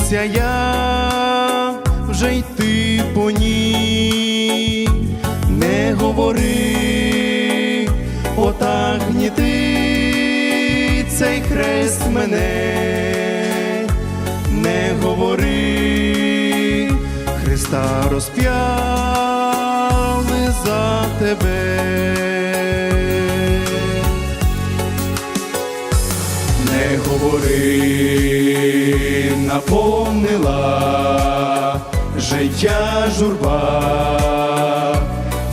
втомився я вже йти по ній, не говори, отак гнітить цей хрест мене, не говори, Христа розп'яли за тебе. Не говори, наповнила життя журба,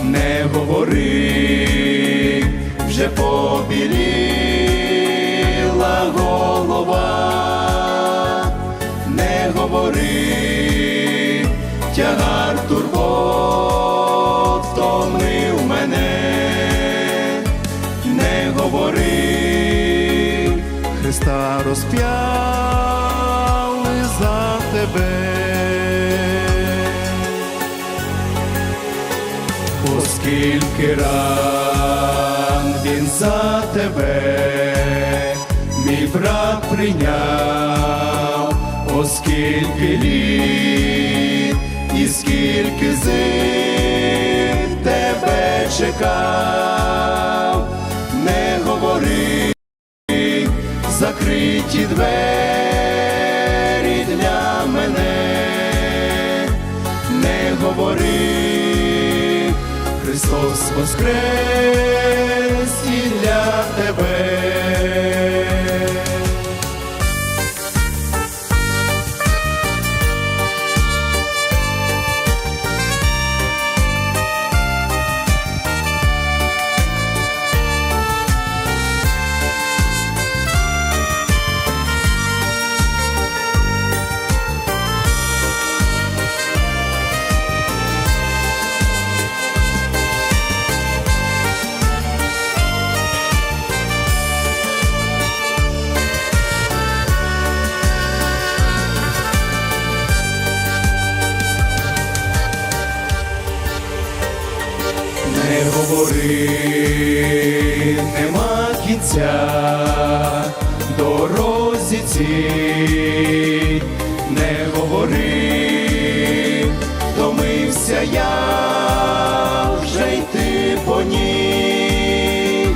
не говори, вже побіліла голова, не говори, тягар турбот втомив мене, не говори. Христа розп'яли за тебе. Оскільки ран він за тебе, мій брат прийняв, оскільки літ і скільки зим тебе чекав, не говори закриті двері Христос воскрес Говори, нема кінця дорозі цій, не говори, втомився я вже йти по ній,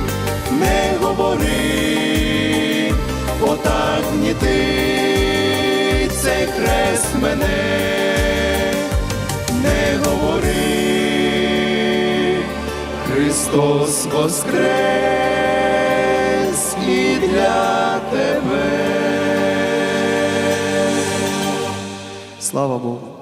не говори, отак гнітить цей хрест мене, не говори. Христос воскрес і для тебе. Слава Богу.